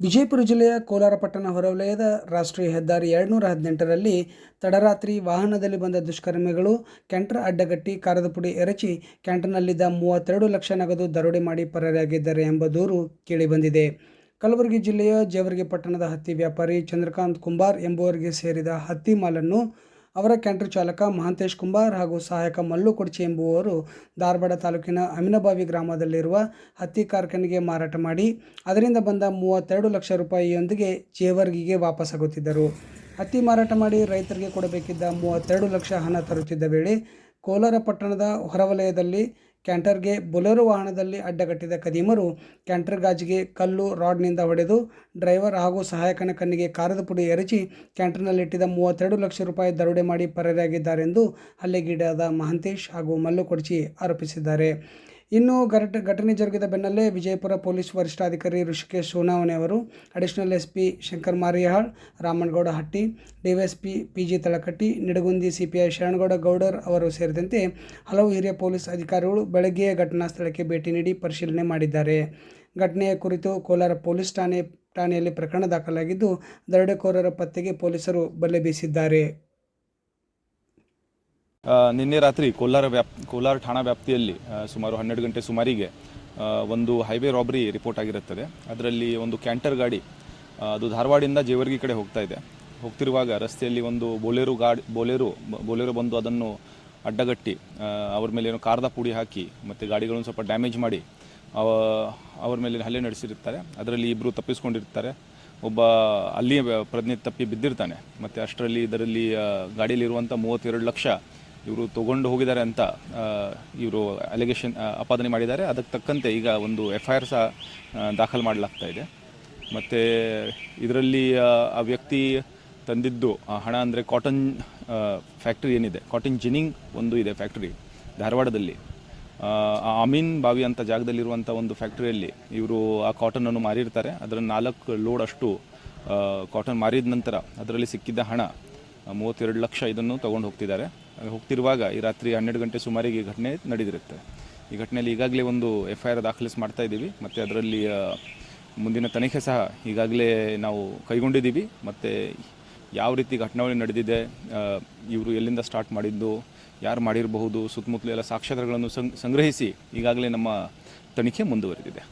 ವಿಜಯಪುರ ಜಿಲ್ಲೆಯ ಕೋಲಾರ ಪಟ್ಟಣ ಹೊರವಲಯದ ರಾಷ್ಟ್ರೀಯ ಹೆದ್ದಾರಿ ಎರಡುನೂರ ಹದಿನೆಂಟರಲ್ಲಿ ತಡರಾತ್ರಿ ವಾಹನದಲ್ಲಿ ಬಂದ ದುಷ್ಕರ್ಮಿಗಳು ಕ್ಯಾಂಟರ್ ಅಡ್ಡಗಟ್ಟಿ, ಕಾರದ ಪುಡಿ ಎರಚಿ ಕ್ಯಾಂಟರ್ನಲ್ಲಿದ್ದ ಮೂವತ್ತೆರಡು ಲಕ್ಷ ನಗದು ದರೋಡೆ ಮಾಡಿ ಪರಾರಿಯಾಗಿದ್ದಾರೆ ಎಂಬ ದೂರು ಕೇಳಿಬಂದಿದೆ. ಕಲಬುರಗಿ ಜಿಲ್ಲೆಯ ಜೇವರ್ಗಿ ಪಟ್ಟಣದ ಹತ್ತಿ ವ್ಯಾಪಾರಿ ಚಂದ್ರಕಾಂತ್ ಕುಂಬಾರ್ ಎಂಬುವರಿಗೆ ಸೇರಿದ ಹತ್ತಿ ಮಾಲನ್ನು ಅವರ ಕ್ಯಾಂಟರ್ ಚಾಲಕ ಮಹಾಂತೇಶ್ ಕುಂಬಾರ್ ಹಾಗೂ ಸಹಾಯಕ ಮಲ್ಲು ಕೊಡ್ಚಿ ಎಂಬುವವರು ಧಾರವಾಡ ತಾಲೂಕಿನ ಅಮಿನಬಾವಿ ಗ್ರಾಮದಲ್ಲಿರುವ ಹತ್ತಿ ಕಾರ್ಖಾನೆಗೆ ಮಾರಾಟ ಮಾಡಿ, ಅದರಿಂದ ಬಂದ ಮೂವತ್ತೆರಡು ಲಕ್ಷ ರೂಪಾಯಿಯೊಂದಿಗೆ ಜೇವರ್ಗಿಗೆ ವಾಪಸ್ಸಾಗುತ್ತಿದ್ದರು ಹತ್ತಿ ಮಾರಾಟ ಮಾಡಿ ರೈತರಿಗೆ ಕೊಡಬೇಕಿದ್ದ ಮೂವತ್ತೆರಡು ಲಕ್ಷ ಹಣ ತರುತ್ತಿದ್ದ ವೇಳೆ ಕೋಲಾರ ಪಟ್ಟಣದ ಹೊರವಲಯದಲ್ಲಿ ಕ್ಯಾಂಟರ್ಗೆ ಬೊಲೆರೋ ವಾಹನದಲ್ಲಿ ಅಡ್ಡಗಟ್ಟಿದ ಕದೀಮರು ಕ್ಯಾಂಟರ್ ಗಾಜಿಗೆ ಕಲ್ಲು, ರಾಡ್ನಿಂದ ಹೊಡೆದು ಡ್ರೈವರ್ ಹಾಗೂ ಸಹಾಯಕನ ಕಣ್ಣಿಗೆ ಕಾರದ ಪುಡಿ ಎರಚಿ ಕ್ಯಾಂಟರ್ನಲ್ಲಿಟ್ಟಿದ್ದ ಮೂವತ್ತೆರಡು ಲಕ್ಷ ರೂಪಾಯಿ ದರೋಡೆ ಮಾಡಿ ಪರಾರಿಯಾಗಿದ್ದಾರೆಂದು ಹಲ್ಲೆಗೀಡಾದ ಮಹಂತೇಶ್ ಹಾಗೂ ಮಲ್ಲು ಕೊಡ್ಚಿ ಆರೋಪಿಸಿದ್ದಾರೆ. ಇನ್ನು ಘಟ ಘಟನೆ ಜರುಗಿದ ಬೆನ್ನಲ್ಲೇ ವಿಜಯಪುರ ಪೊಲೀಸ್ ವರಿಷ್ಠಾಧಿಕಾರಿ ಋಷಿಕೇಶ್ ಸೋನಾವಣೆ ಅವರು, additional S P Shankar Mariyal Ramanagouda Hatti, DYSP P G Talakatti, Nidagundi CPI Sharanagouda Gowdar ಅವರು ಸೇರಿದಂತೆ ಹಲವು ಹಿರಿಯ ಪೊಲೀಸ್ ಅಧಿಕಾರಿಗಳು ಬೆಳಗ್ಗೆಯೇ ಘಟನಾ ಸ್ಥಳಕ್ಕೆ ಭೇಟಿ ನೀಡಿ ಪರಿಶೀಲನೆ ಮಾಡಿದ್ದಾರೆ. ಘಟನೆಯ ಕುರಿತು ಕೋಲಾರ ಪೊಲೀಸ್ ಠಾಣೆ ಠಾಣೆಯಲ್ಲಿ ಪ್ರಕರಣ ದಾಖಲಾಗಿದ್ದು, ದರೋಡೆಕೋರರ ಪತ್ತೆಗೆ ಪೊಲೀಸರು ಬಲೆ ಬೀಸಿದ್ದಾರೆ. ನಿನ್ನೆ ರಾತ್ರಿ ಕೋಲಾರ ವ್ಯಾಪ್, ಕೋಲಾರ ಠಾಣಾ ವ್ಯಾಪ್ತಿಯಲ್ಲಿ ಸುಮಾರು ಹನ್ನೆರಡು ಗಂಟೆ ಸುಮಾರಿಗೆ ಒಂದು ಹೈವೇ ರಾಬರಿ ರಿಪೋರ್ಟ್ ಆಗಿರುತ್ತದೆ. ಅದರಲ್ಲಿ ಒಂದು ಕ್ಯಾಂಟರ್ ಗಾಡಿ ಅದು ಧಾರವಾಡಿಂದ ಜೇವರ್ಗಿ ಕಡೆ ಹೋಗ್ತಾ ಇದೆ. ಹೋಗ್ತಿರುವಾಗ ರಸ್ತೆಯಲ್ಲಿ ಒಂದು ಬೋಲೆರು ಗಾಡಿ, ಬೋಲೆರು, ಬೋಲೇರು ಬಂದು ಅದನ್ನು ಅಡ್ಡಗಟ್ಟಿ ಅವ್ರ ಮೇಲೆ ಏನೋ ಕಾರ್ದ ಪುಡಿ ಹಾಕಿ, ಮತ್ತು ಗಾಡಿಗಳನ್ನು ಸ್ವಲ್ಪ ಡ್ಯಾಮೇಜ್ ಮಾಡಿ ಅವ ಅವ್ರ ಮೇಲೆ ಹಲ್ಲೆ ನಡೆಸಿರುತ್ತಾರೆ. ಅದರಲ್ಲಿ ಇಬ್ಬರು ತಪ್ಪಿಸ್ಕೊಂಡಿರ್ತಾರೆ. ಒಬ್ಬ ಅಲ್ಲಿಯೇ ಪ್ರಜ್ಞೆ ತಪ್ಪಿ ಬಿದ್ದಿರ್ತಾನೆ. ಮತ್ತು ಅಷ್ಟರಲ್ಲಿ ಇದರಲ್ಲಿ ಗಾಡಿಯಲ್ಲಿರುವಂಥ ಮೂವತ್ತೆರಡು ಲಕ್ಷ ಇವರು ತಗೊಂಡು ಹೋಗಿದ್ದಾರೆ ಅಂತ ಇವರು ಅಲಿಗೇಷನ್ ಆಪಾದನೆ ಮಾಡಿದ್ದಾರೆ. ಅದಕ್ಕೆ ತಕ್ಕಂತೆ ಈಗ ಒಂದು ಎಫ್ ಐ ಆರ್ ಸಹ ದಾಖಲು ಮಾಡಲಾಗ್ತಾ ಇದೆ. ಮತ್ತು ಇದರಲ್ಲಿ ಆ, ವ್ಯಕ್ತಿ ತಂದಿದ್ದು ಆ ಹಣ ಅಂದರೆ ಕಾಟನ್ ಫ್ಯಾಕ್ಟ್ರಿ ಏನಿದೆ. ಕಾಟನ್ ಜಿನಿಂಗ್ ಒಂದು ಇದೆ ಫ್ಯಾಕ್ಟ್ರಿ ಧಾರವಾಡದಲ್ಲಿ. ಆ, ಅಮೀನ್ ಬಾವಿ ಅಂತ ಜಾಗದಲ್ಲಿರುವಂಥ ಒಂದು ಫ್ಯಾಕ್ಟ್ರಿಯಲ್ಲಿ ಇವರು ಆ ಕಾಟನನ್ನು ಮಾರಿರ್ತಾರೆ. ಅದರ ನಾಲ್ಕು ಲೋಡ್ ಅಷ್ಟು ಕಾಟನ್ ಮಾರಿದ ನಂತರ ಅದರಲ್ಲಿ ಸಿಕ್ಕಿದ್ದ ಹಣ ಮೂವತ್ತೆರಡು ಲಕ್ಷ ಇದನ್ನು ತಗೊಂಡು ಹೋಗ್ತಿದ್ದಾರೆ. ಹಾಗೆ ಹೋಗ್ತಿರುವಾಗ ಈ ರಾತ್ರಿ ಹನ್ನೆರಡು ಗಂಟೆ ಸುಮಾರಿಗೆ ಈ ಘಟನೆ ನಡೆದಿರುತ್ತೆ ಈ ಘಟನೆಯಲ್ಲಿ ಈಗಾಗಲೇ ಒಂದು ಎಫ್ ಐ ಆರ್ ದಾಖಲಿಸಿ ಮಾಡ್ತಾ ಇದ್ದೀವಿ. ಮತ್ತು ಅದರಲ್ಲಿ ಮುಂದಿನ ತನಿಖೆ ಸಹ ಈಗಾಗಲೇ ನಾವು ಕೈಗೊಂಡಿದ್ದೀವಿ. ಮತ್ತು ಯಾವ ರೀತಿ ಘಟನಾವಳಿ ನಡೆದಿದೆ ಇವರು ಎಲ್ಲಿಂದ ಸ್ಟಾರ್ಟ್ ಮಾಡಿದ್ದು, ಯಾರು ಮಾಡಿರಬಹುದು, ಸುತ್ತಮುತ್ತಲು ಎಲ್ಲ ಸಾಕ್ಷ್ಯಾಧಾರಗಳನ್ನು ಸಂಗ್, ಸಂಗ್ರಹಿಸಿ ಈಗಾಗಲೇ ನಮ್ಮ ತನಿಖೆ ಮುಂದುವರೆದಿದೆ.